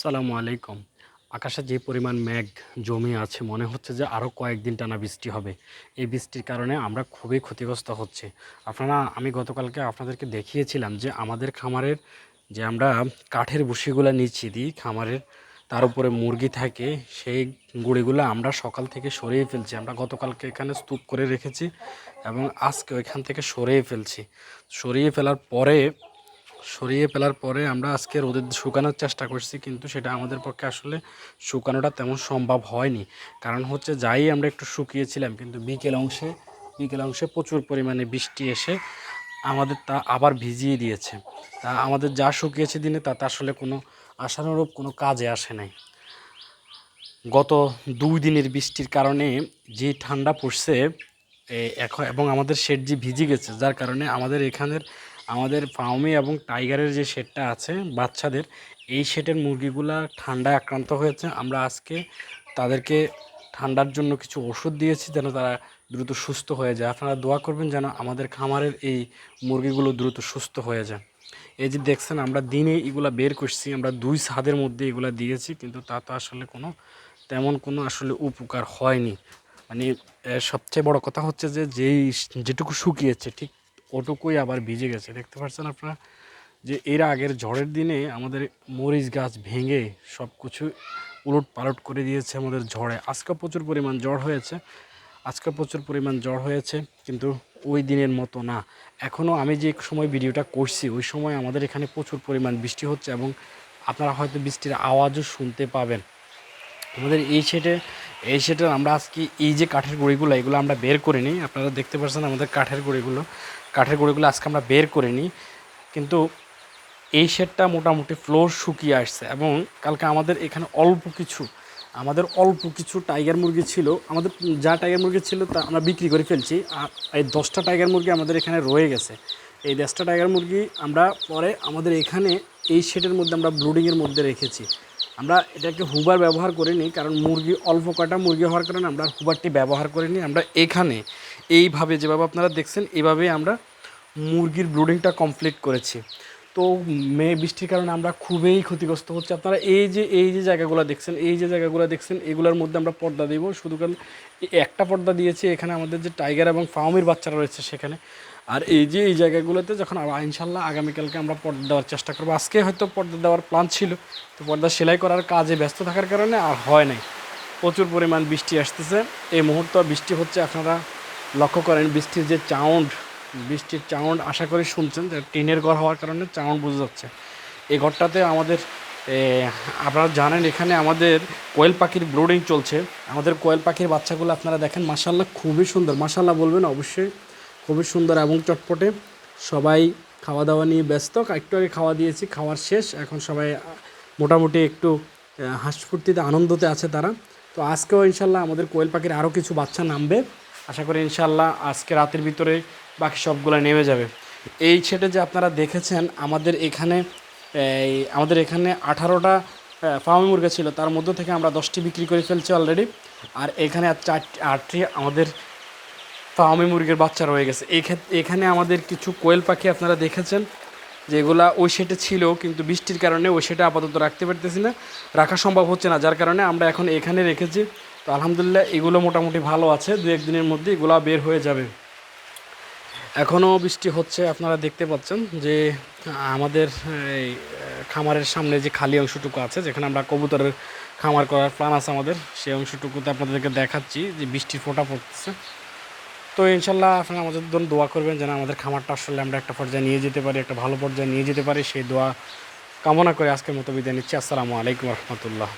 সালামু আলাইকুম। আকাশে যে পরিমাণ মেঘ জমে আছে, মনে হচ্ছে যে আরও কয়েকদিন টানা বৃষ্টি হবে। এই বৃষ্টির কারণে আমরা খুবই ক্ষতিগ্রস্ত হচ্ছে। আপনারা, আমি গতকালকে আপনাদেরকে দেখিয়েছিলাম যে আমাদের খামারের যে আমরা কাঠের ভুসিগুলো নিচ্ছি, দিই খামারের, তার উপরে মুরগি থাকে, সেই গুঁড়িগুলো আমরা সকাল থেকে সরিয়ে ফেলছি। আমরা গতকালকে এখানে স্তূপ করে রেখেছি এবং আজকে ওইখান থেকে সরিয়ে ফেলছি। সরিয়ে ফেলার পরে সরিয়ে ফেলার পরে আমরা আজকে রোদে শুকানোর চেষ্টা করছি, কিন্তু সেটা আমাদের পক্ষে আসলে শুকানোটা তেমন সম্ভব হয়নি। কারণ হচ্ছে যাই আমরা একটু শুকিয়েছিলাম, কিন্তু বিকেল অংশে বিকেল অংশে প্রচুর পরিমাণে বৃষ্টি এসে আমাদের তা আবার ভিজিয়ে দিয়েছে। তা আমাদের যা শুকিয়েছে দিনে, তাতে আসলে কোনো আশানুরূপ কোনো কাজে আসে নাই। গত দুই দিনের বৃষ্টির কারণে যে ঠান্ডা পড়ছে এখন এবং আমাদের শেড যে ভিজে গেছে, যার কারণে আমাদের এখানের আমাদের ফাউমি এবং টাইগারের যে শেডটা আছে বাচ্চাদের, এই শেডের মুরগিগুলা ঠান্ডায় আক্রান্ত হয়েছে। আমরা আজকে তাদেরকে ঠান্ডার জন্য কিছু ওষুধ দিয়েছি যেন তারা দ্রুত সুস্থ হয়ে যায়। আপনারা দোয়া করবেন যেন আমাদের খামারের এই মুরগিগুলো দ্রুত সুস্থ হয়ে যায়। এই যে দেখছেন, আমরা দিনে এগুলা বের করছি, আমরা দুই ছাদের মধ্যে এগুলা দিয়েছি, কিন্তু তা তো আসলে কোনো, তেমন কোনো আসলে উপকার হয়নি। মানে সবচেয়ে বড় কথা হচ্ছে যে, যেই, যেটুকু শুকিয়েছে, ঠিক ওটুকুই আবার ভিজে গেছে। দেখতে পাচ্ছেন আপনারা যে এর আগের ঝড়ের দিনে আমাদের মরিচ গাছ ভেঙে সব কিছু উলট পালট করে দিয়েছে আমাদের ঝড়ে। আজকে প্রচুর পরিমাণ ঝড় হয়েছে। আজকে প্রচুর পরিমাণ জ্বর হয়েছে, কিন্তু ওই দিনের মতো না। এখনও আমি যে সময় ভিডিওটা করছি, ওই সময় আমাদের এখানে প্রচুর পরিমাণ বৃষ্টি হচ্ছে এবং আপনারা হয়তো বৃষ্টির আওয়াজও শুনতে পাবেন। আমাদের এই সেটে এই সেটের আমরা আজকে এই যে কাঠের গুঁড়িগুলো, এগুলো আমরা বের করে নিই। আপনারা দেখতে পাচ্ছেন আমাদের কাঠের গুঁড়িগুলো। কাঠের গুঁড়িগুলো আজকে আমরা বের করে নিই। কিন্তু এই শেডটা মোটামুটি ফ্লোর শুকিয়ে আসছে এবং কালকে আমাদের এখানে অল্প কিছু, আমাদের অল্প কিছু টাইগার মুরগি ছিল। আমাদের যা টাইগার মুরগি ছিল তা আমরা বিক্রি করে ফেলছি। আর এই দশটা টাইগার মুরগি আমাদের এখানে রয়ে গেছে। এই দশটা টাইগার মুরগি আমরা পরে আমাদের এখানে এই শেডের মধ্যে আমরা ব্লুডিংয়ের মধ্যে রেখেছি। আমরা এটাকে হুবার ব্যবহার করিনি, কারণ মুরগি, অল্প কটা মুরগি হওয়ার কারণে আমরা হুবারটি ব্যবহার করিনি। আমরা এখানে এইভাবে যেভাবে আপনারা দেখছেন এইভাবে আমরা মুরগির ব্লুডিংটা কমপ্লিট করেছি। তো মে, বৃষ্টির কারণে আমরা খুবই ক্ষতিগ্রস্ত হচ্ছে। আপনারা এই যে এই যে জায়গাগুলো দেখছেন, এই যে জায়গাগুলো দেখছেন, এগুলোর মধ্যে আমরা পর্দা দিব। শুধু কারণ, একটা পর্দা দিয়েছি এখানে আমাদের যে টাইগার এবং ফাউমির বাচ্চারা রয়েছে সেখানে। আর এই যে, এই জায়গাগুলোতে যখন ইনশাল্লাহ আগামীকালকে আমরা পর্দা দেওয়ার চেষ্টা করব। আজকে হয়তো পর্দা দেওয়ার প্ল্যান ছিল, তো পর্দা সেলাই করার কাজে ব্যস্ত থাকার কারণে আর হয় নাই। প্রচুর পরিমাণ বৃষ্টি আসতেছে। এই মুহূর্তে বৃষ্টি হচ্ছে, আপনারা লক্ষ্য করেন, বৃষ্টির যে চাউন্ড বৃষ্টির চাউন্ড আশা করি শুনছেন, যে টিনের ঘর হওয়ার কারণে চাউন্ড বোঝা যাচ্ছে। এই ঘরটাতে আমাদের আপনারা জানেন, এখানে আমাদের কোয়েল পাখির ব্রোডিং চলছে। আমাদের কোয়েল পাখির বাচ্চাগুলো আপনারা দেখেন মাসাল্লাহ খুবই সুন্দর। মাসাল্লাহ বলবেন, অবশ্যই খুবই সুন্দর এবং চটপটে। সবাই খাওয়া দাওয়া নিয়ে ব্যস্ত। একটু আগে খাওয়া দিয়েছি, খাওয়ার শেষ। এখন সবাই মোটামুটি একটু হাসফুর্তিতে, আনন্দতে আছে তারা। তো আজকেও ইনশাল্লাহ আমাদের কোয়েল পাখির আরও কিছু বাচ্চা নামবে। আশা করি ইনশাল্লাহ আজকে রাতের ভিতরে বাকি সবগুলো নেমে যাবে। এই সেটে যে আপনারা দেখেছেন, আমাদের এখানে আমাদের এখানে আঠারোটা ফার্মি মুরগা ছিল। তার মধ্য থেকে আমরা দশটি বিক্রি করে ফেলছি অলরেডি আর এখানে চারটি, আটটি আমাদের ফার্মি মুরগির বাচ্চা রয়ে গেছে। এখানে আমাদের কিছু কোয়েল পাখি আপনারা দেখেছেন, যেগুলা ওই সেটে ছিল, কিন্তু বৃষ্টির কারণে ওই সেটে আপাতত রাখতে পারতেছি না। রাখা সম্ভব হচ্ছে না, যার কারণে আমরা এখন এখানে রেখেছি। তো আলহামদুলিল্লাহ এগুলো মোটামুটি ভালো আছে, দু একদিনের মধ্যে এগুলো বের হয়ে যাবে। এখনও বৃষ্টি হচ্ছে, আপনারা দেখতে পাচ্ছেন যে, আমাদের এই খামারের সামনে যে খালি অংশটুকু আছে, যেখানে আমরা কবুতরের খামার করার প্ল্যান আছে আমাদের, সেই অংশটুকুতে আপনাদেরকে দেখাচ্ছি যে বৃষ্টির ফোঁটা পড়তেছে। তো ইনশাল্লাহ আপনারা আমাদের জন্য দোয়া করবেন যেন আমাদের খামারটা আসলে আমরা একটা পর্যায়ে নিয়ে যেতে পারি, একটা ভালো পর্যায়ে নিয়ে যেতে পারি। সেই দোয়া কামনা করে আজকের মতো বিদায় নিচ্ছি। আসসালামু আলাইকুম রহমতুল্লাহ।